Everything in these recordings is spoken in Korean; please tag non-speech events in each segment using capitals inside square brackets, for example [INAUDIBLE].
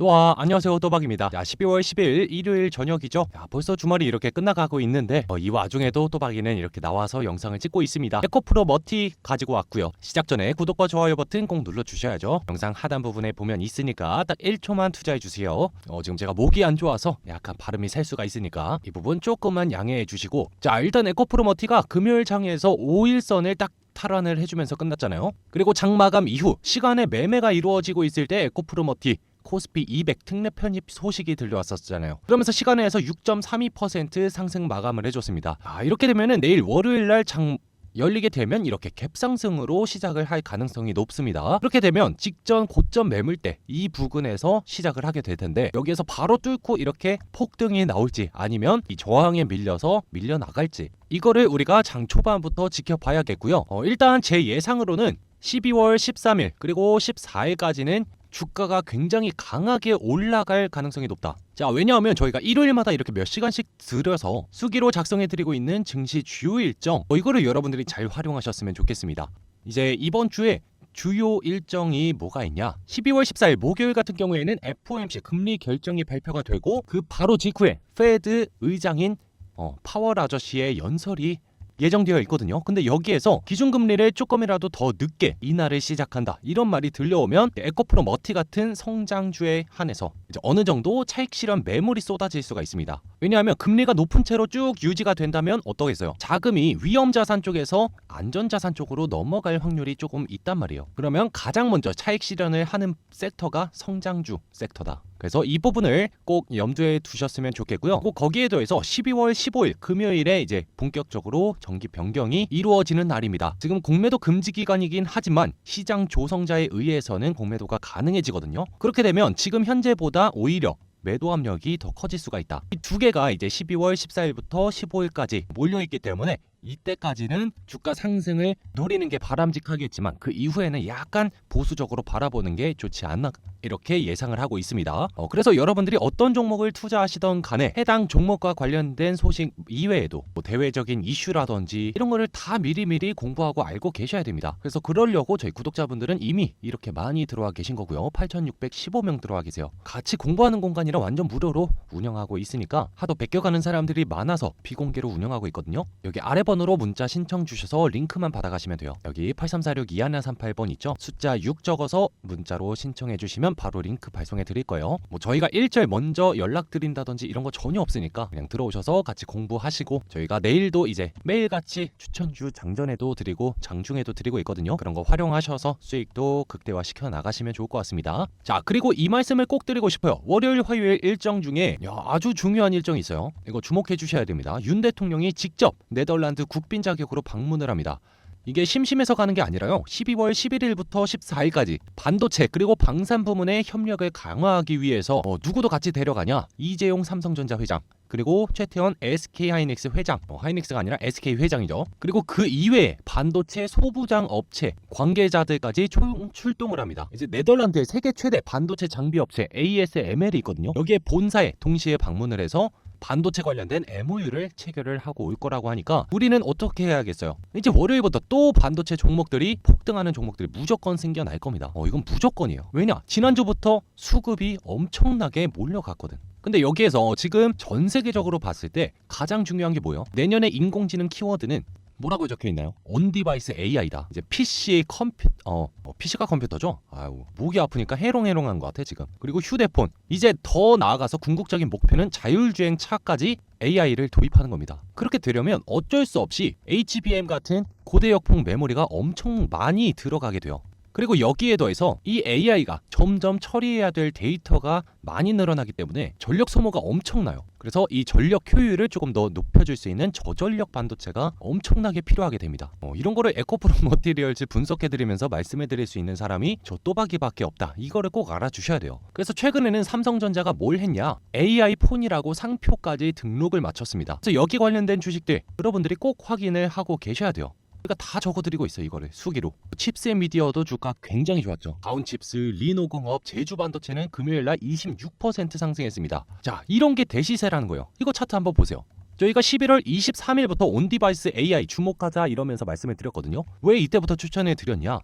또아 안녕하세요 또박입니다. 자 12월 10일 일요일 저녁이죠. 야, 벌써 주말이 이렇게 끝나가고 있는데 어, 이 와중에도 또박이는 이렇게 나와서 영상을 찍고 있습니다. 에코프로 머티 가지고 왔고요. 시작 전에 구독과 좋아요 버튼 꼭 눌러주셔야죠. 영상 하단 부분에 보면 있으니까 딱 1초만 투자해 주세요. 어, 지금 제가 목이 안 좋아서 약간 발음이 셀 수가 있으니까 이 부분 조금만 양해해 주시고 자 일단 에코프로 머티가 금요일 장에서 5일선을 딱 탈환을 해주면서 끝났잖아요. 그리고 장 마감 이후 시간에 매매가 이루어지고 있을 때 에코프로머티 코스피 200 특례 편입 소식이 들려왔었잖아요. 그러면서 시간에서 6.32% 상승 마감을 해줬습니다. 아, 이렇게 되면은 내일 월요일 날장 열리게 되면 이렇게 갭상승으로 시작을 할 가능성이 높습니다. 그렇게 되면 직전 고점 매물대 이 부근에서 시작을 하게 될 텐데 여기에서 바로 뚫고 이렇게 폭등이 나올지 아니면 이 저항에 밀려서 밀려 나갈지 이거를 우리가 장 초반부터 지켜봐야겠고요. 어, 일단 제 예상으로는 12월 13일 그리고 14일까지는 주가가 굉장히 강하게 올라갈 가능성이 높다. 자, 왜냐하면 저희가 일요일마다 이렇게 몇 시간씩 들여서 수기로 작성해드리고 있는 증시 주요 일정, 어, 이거를 여러분들이 잘 활용하셨으면 좋겠습니다. 이제 이번 주에 주요 일정이 뭐가 있냐? 12월 14일 목요일 같은 경우에는 FOMC 금리 결정이 발표가 되고 그 바로 직후에 페드 의장인 어, 파월 아저씨의 연설이 예정되어 있거든요. 근데 여기에서 기준금리를 조금이라도 더 늦게 인하를 시작한다. 이런 말이 들려오면 에코프로 머티 같은 성장주에 한해서 어느 정도 차익 실현 매물이 쏟아질 수가 있습니다. 왜냐하면 금리가 높은 채로 쭉 유지가 된다면 어떠겠어요? 자금이 위험 자산 쪽에서 안전 자산 쪽으로 넘어갈 확률이 조금 있단 말이에요. 그러면 가장 먼저 차익 실현을 하는 섹터가 성장주 섹터다. 그래서 이 부분을 꼭 염두에 두셨으면 좋겠고요. 꼭 거기에 더해서 12월 15일 금요일에 이제 본격적으로 정기 변경이 이루어지는 날입니다. 지금 공매도 금지 기간이긴 하지만 시장 조성자에 의해서는 공매도가 가능해지거든요. 그렇게 되면 지금 현재보다 오히려 매도 압력이 더 커질 수가 있다. 이 두 개가 이제 12월 14일부터 15일까지 몰려 있기 때문에 이때까지는 주가 상승을 노리는 게 바람직하겠지만 그 이후에는 약간 보수적으로 바라보는 게 좋지 않나 이렇게 예상을 하고 있습니다. 어, 그래서 여러분들이 어떤 종목을 투자하시던 간에 해당 종목과 관련된 소식 이외에도 뭐 대외적인 이슈라든지 이런 거를 다 미리미리 공부하고 알고 계셔야 됩니다. 그래서 그러려고 저희 구독자분들은 이미 이렇게 많이 들어와 계신 거고요. 8,615명 들어와 계세요. 같이 공부하는 공간이라 완전 무료로 운영하고 있으니까 하도 베껴가는 사람들이 많아서 비공개로 운영하고 있거든요. 여기 아래 번호로 문자 신청 주셔서 링크만 받아가시면 돼요. 여기 8346 2138번 있죠? 숫자 6 적어서 문자로 신청해 주시면 바로 링크 발송해 드릴 거예요. 뭐 저희가 일절 먼저 연락 드린다든지 이런 거 전혀 없으니까 그냥 들어오셔서 같이 공부하시고 저희가 내일도 이제 매일같이 추천주 장전에도 드리고 장중에도 드리고 있거든요. 그런 거 활용하셔서 수익도 극대화 시켜 나가시면 좋을 것 같습니다. 자, 그리고 이 말씀을 꼭 드리고 싶어요. 월요일, 화요일 일정 중에 야, 아주 중요한 일정이 있어요. 이거 주목해 주셔야 됩니다. 윤 대통령이 직접 네덜란드 국빈 자격으로 방문을 합니다. 이게 심심해서 가는 게 아니라요. 12월 11일부터 14일까지 반도체 그리고 방산 부문의 협력을 강화하기 위해서 어, 누구도 같이 데려가냐? 이재용 삼성전자 회장 그리고 최태원 SK 하이닉스 회장, 어, 하이닉스가 아니라 SK 회장이죠. 그리고 그 이외에 반도체 소부장 업체 관계자들까지 총 출동을 합니다. 이제 네덜란드의 세계 최대 반도체 장비 업체 ASML이 있거든요. 여기에 본사에 동시에 방문을 해서 반도체 관련된 MOU를 체결을 하고 올 거라고 하니까 우리는 어떻게 해야겠어요? 이제 월요일부터 또 반도체 종목들이 폭등하는 종목들이 무조건 생겨날 겁니다. 어, 이건 무조건이에요. 왜냐? 지난주부터 수급이 엄청나게 몰려갔거든. 근데 여기에서 지금 전 세계적으로 봤을 때 가장 중요한 게 뭐예요? 내년에 인공지능 키워드는 뭐라고 적혀 있나요? 온 디바이스 AI다. 이제 PC 컴퓨 어, 어 PC가 컴퓨터죠. 아유 목이 아프니까 해롱해롱한 것 같아 지금. 그리고 휴대폰. 이제 더 나아가서 궁극적인 목표는 자율주행 차까지 AI를 도입하는 겁니다. 그렇게 되려면 어쩔 수 없이 HBM 같은 고대역폭 메모리가 엄청 많이 들어가게 돼요. 그리고 여기에 더해서 이 AI가 점점 처리해야 될 데이터가 많이 늘어나기 때문에 전력 소모가 엄청나요. 그래서 이 전력 효율을 조금 더 높여줄 수 있는 저전력 반도체가 엄청나게 필요하게 됩니다. 어, 이런 거를 에코프로 머티리얼즈 [LAUGHS] 분석해드리면서 말씀해드릴 수 있는 사람이 저 또박이밖에 없다. 이거를 꼭 알아주셔야 돼요. 그래서 최근에는 삼성전자가 뭘 했냐? AI 폰이라고 상표까지 등록을 마쳤습니다. 그래서 여기 관련된 주식들 여러분들이 꼭 확인을 하고 계셔야 돼요. 우리가 다 적어드리고 있어요 이거를 수기로. 칩스 앤 미디어도 주가 굉장히 좋았죠. 다운칩스 리노공업 제주반도체는 금요일날 26% 상승했습니다. 자 이런 게 대시세라는 거예요. 이거 차트 한번 보세요. 저희가 11월 23일부터 온디바이스 AI 주목하자 이러면서 말씀을 드렸거든요. 왜 이때부터 추천해 드렸냐?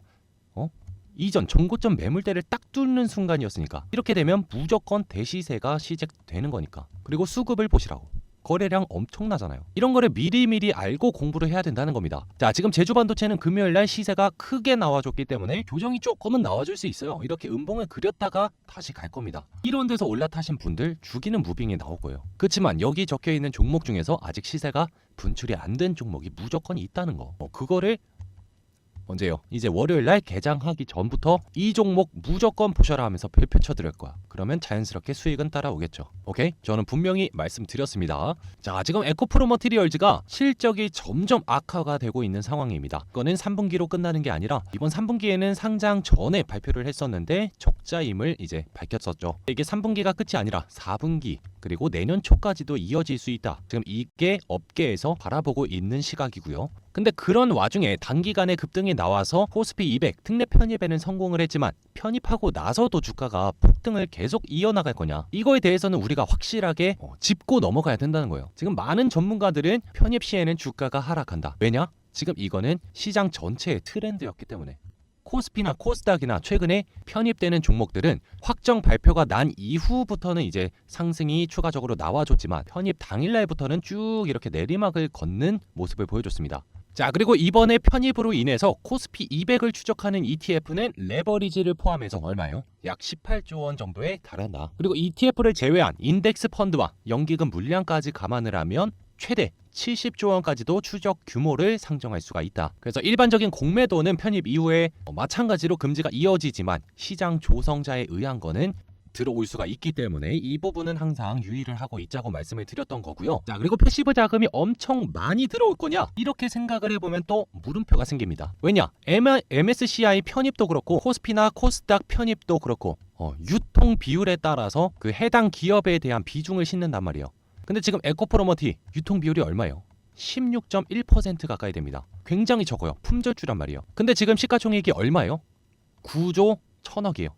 어? 이전 정고점 매물대를 딱 뚫는 순간이었으니까. 이렇게 되면 무조건 대시세가 시작되는 거니까. 그리고 수급을 보시라고 거래량 엄청나잖아요. 이런 거를 미리미리 알고 공부를 해야 된다는 겁니다. 자, 지금 제주 반도체는 금요일 날 시세가 크게 나와줬기 때문에 교정이 조금은 나와줄 수 있어요. 이렇게 음봉을 그렸다가 다시 갈 겁니다. 이런 데서 올라타신 분들 죽이는 무빙이 나올 거예요. 그렇지만 여기 적혀 있는 종목 중에서 아직 시세가 분출이 안 된 종목이 무조건 있다는 거. 어, 그거를 언제요? 이제 월요일 날 개장하기 전부터 이 종목 무조건 보셔라 하면서 별표 쳐드릴 거야. 그러면 자연스럽게 수익은 따라오겠죠. 오케이? 저는 분명히 말씀드렸습니다. 자, 지금 에코프로 머티리얼즈가 실적이 점점 악화가 되고 있는 상황입니다. 이거는 3분기로 끝나는 게 아니라 이번 3분기에는 상장 전에 발표를 했었는데 적자임을 이제 밝혔었죠. 이게 3분기가 끝이 아니라 4분기 그리고 내년 초까지도 이어질 수 있다. 지금 이게 업계에서 바라보고 있는 시각이고요. 근데 그런 와중에 단기간에 급등이 나와서 코스피 200 특례 편입에는 성공을 했지만 편입하고 나서도 주가가 폭등을 계속 이어나갈 거냐 이거에 대해서는 우리가 확실하게 어, 짚고 넘어가야 된다는 거예요 지금 많은 전문가들은 편입 시에는 주가가 하락한다 왜냐? 지금 이거는 시장 전체의 트렌드였기 때문에 코스피나 코스닥이나 최근에 편입되는 종목들은 확정 발표가 난 이후부터는 이제 상승이 추가적으로 나와줬지만 편입 당일날부터는 쭉 이렇게 내리막을 걷는 모습을 보여줬습니다. 자 그리고 이번에 편입으로 인해서 코스피 200을 추적하는 ETF는 레버리지를 포함해서 얼마요? 약 18조 원 정도에 달한다. 그리고 ETF를 제외한 인덱스 펀드와 연기금 물량까지 감안을 하면 최대 70조 원까지도 추적 규모를 상정할 수가 있다. 그래서 일반적인 공매도는 편입 이후에 어, 마찬가지로 금지가 이어지지만 시장 조성자에 의한 거는 들어올 수가 있기 때문에 이 부분은 항상 유의를 하고 있자고 말씀을 드렸던 거고요. 자 그리고 패시브 자금이 엄청 많이 들어올 거냐 이렇게 생각을 해보면 또 물음표가 생깁니다. 왜냐 MSCI 편입도 그렇고 코스피나 코스닥 편입도 그렇고 어, 유통 비율에 따라서 그 해당 기업에 대한 비중을 싣는단 말이에요. 근데 지금 에코프로머티 유통 비율이 얼마예요? 16.1% 가까이 됩니다. 굉장히 적어요. 품절주란 말이에요. 근데 지금 시가총액이 얼마예요? 9조 1000억이에요.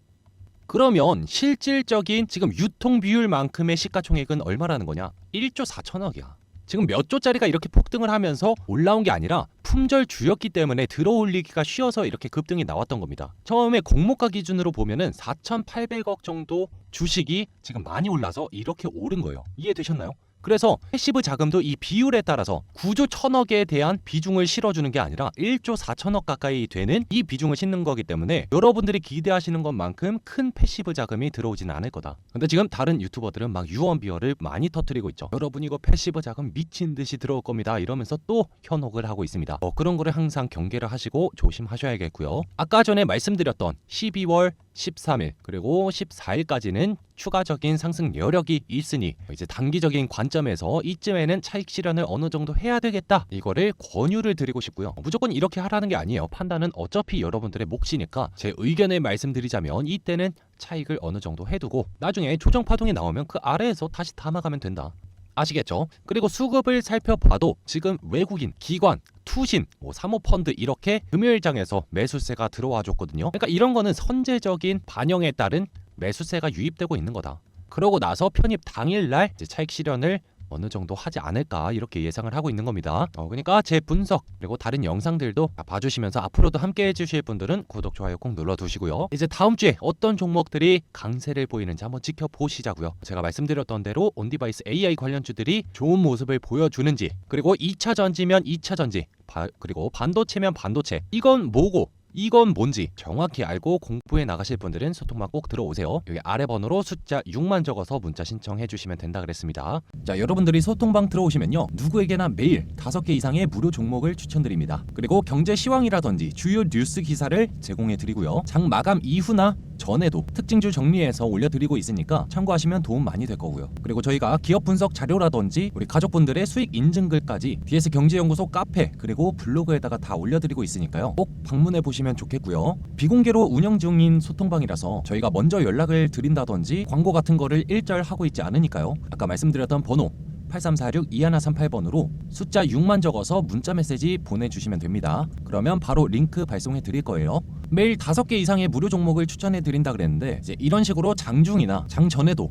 그러면 실질적인 지금 유통 비율만큼의 시가총액은 얼마라는 거냐? 1조 4천억이야. 지금 몇 조짜리가 이렇게 폭등을 하면서 올라온 게 아니라 품절 주였기 때문에 들어올리기가 쉬워서 이렇게 급등이 나왔던 겁니다. 처음에 공모가 기준으로 보면은 4,800억 정도 주식이 지금 많이 올라서 이렇게 오른 거예요. 이해되셨나요? 그래서 패시브 자금도 이 비율에 따라서 9조 1000억에 대한 비중을 실어주는 게 아니라 1조 4천억 가까이 되는 이 비중을 싣는 거기 때문에 여러분들이 기대하시는 것만큼 큰 패시브 자금이 들어오지는 않을 거다. 근데 지금 다른 유튜버들은 막 유언비어를 많이 터뜨리고 있죠. 여러분 이거 패시브 자금 미친 듯이 들어올 겁니다. 이러면서 또 현혹을 하고 있습니다. 어, 그런 거를 항상 경계를 하시고 조심하셔야겠고요. 아까 전에 말씀드렸던 12월 13일 그리고 14일까지는 추가적인 상승 여력이 있으니 이제 단기적인 관점에서 이쯤에는 차익 실현을 어느 정도 해야 되겠다. 이거를 권유를 드리고 싶고요. 무조건 이렇게 하라는 게 아니에요. 판단은 어차피 여러분들의 몫이니까 제 의견을 말씀드리자면 이때는 차익을 어느 정도 해두고 나중에 조정 파동이 나오면 그 아래에서 다시 담아가면 된다 아시겠죠? 그리고 수급을 살펴봐도 지금 외국인, 기관, 투신, 뭐 사모펀드 이렇게 금요일장에서 매수세가 들어와 줬거든요. 그러니까 이런 거는 선제적인 반영에 따른 매수세가 유입되고 있는 거다. 그러고 나서 편입 당일날 차익 실현을 어느 정도 하지 않을까 이렇게 예상을 하고 있는 겁니다. 어, 그러니까 제 분석 그리고 다른 영상들도 다 봐주시면서 앞으로도 함께 해주실 분들은 구독 좋아요 꼭 눌러두시고요. 이제 다음 주에 어떤 종목들이 강세를 보이는지 한번 지켜보시자고요. 제가 말씀드렸던 대로 온디바이스 AI 관련주들이 좋은 모습을 보여주는지 그리고 2차 전지면 2차 전지 바- 그리고 반도체면 반도체 이건 뭐고 이건 뭔지 정확히 알고 공부해 나가실 분들은 소통방 꼭 들어오세요. 여기 아래 번호로 숫자 6만 적어서 문자 신청해 주시면 된다 그랬습니다. 자, 여러분들이 소통방 들어오시면요. 누구에게나 매일 5개 이상의 무료 종목을 추천드립니다. 그리고 경제 시황이라든지 주요 뉴스 기사를 제공해 드리고요. 장 마감 이후나 전에도 특징주 정리해서 올려드리고 있으니까 참고하시면 도움 많이 될 거고요. 그리고 저희가 기업 분석 자료라든지 우리 가족분들의 수익 인증글까지 DS 경제연구소 카페 그리고 블로그에다가 다 올려드리고 있으니까요. 꼭 방문해 보시면 좋겠고요. 비공개로 운영 중인 소통방이라서 저희가 먼저 연락을 드린다든지 광고 같은 거를 일절 하고 있지 않으니까요. 아까 말씀드렸던 번호 8346-2138번으로 숫자 6만 적어서 문자 메시지 보내주시면 됩니다. 그러면 바로 링크 발송해 드릴 거예요. 매일 5개 이상의 무료 종목을 추천해 드린다 그랬는데 이제 이런 식으로 장중이나 장 전에도